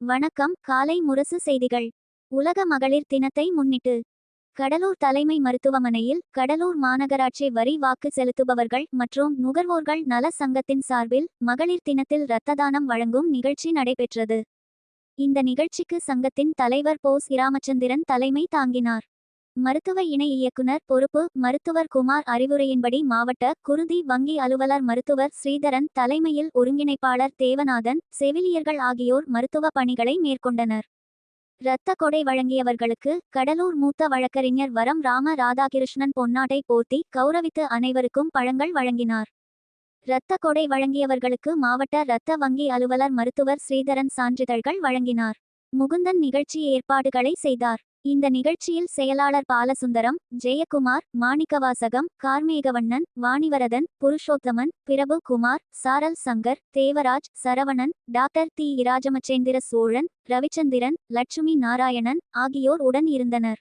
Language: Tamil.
வணக்கம். காலை முரசு செய்திகள். உலக மகளிர் தினத்தை முன்னிட்டு கடலூர் தலைமை மருத்துவமனையில் கடலூர் மாநகராட்சி வரி வாக்கு செலுத்துபவர்கள் மற்றும் நுகர்வோர்கள் நல சங்கத்தின் சார்பில் மகளிர் தினத்தில் இரத்த தானம் வழங்கும் நிகழ்ச்சி நடைபெற்றது. இந்த நிகழ்ச்சிக்கு சங்கத்தின் தலைவர் போஸ் இராமச்சந்திரன் தலைமை தாங்கினார். மருத்துவ இணை இயக்குனர் பொறுப்பு மருத்துவர் குமார் அறிவுரையின்படி மாவட்ட குருதி வங்கி அலுவலர் மருத்துவர் ஸ்ரீதரன் தலைமையில் ஒருங்கிணைப்பாளர் தேவநாதன் செவிலியர்கள் ஆகியோர் மருத்துவ பணிகளை மேற்கொண்டனர். இரத்த கொடை வழங்கியவர்களுக்கு கடலூர் மூத்த வழக்கறிஞர் வரம் ராம ராதாகிருஷ்ணன் பொன்னாட்டை போர்த்தி கௌரவித்து அனைவருக்கும் பழங்கள் வழங்கினார். இரத்த கொடை வழங்கியவர்களுக்கு மாவட்ட இரத்த வங்கி அலுவலர் மருத்துவர் ஸ்ரீதரன் சான்றிதழ்கள் வழங்கினார். முகுந்தன் நிகழ்ச்சி ஏற்பாடுகளை செய்தார். இந்த நிகழ்ச்சியில் செயலாளர் பாலசுந்தரம் ஜெயக்குமார் மாணிக்கவாசகம் கார்மேகவண்ணன் வாணிவரதன் புருஷோத்தமன் பிரபு குமார் சாரல் சங்கர் தேவராஜ் சரவணன் டாக்டர் தி இராஜமச்சேந்திர சோழன் ரவிச்சந்திரன் லட்சுமி நாராயணன் ஆகியோர் உடன் இருந்தனர்.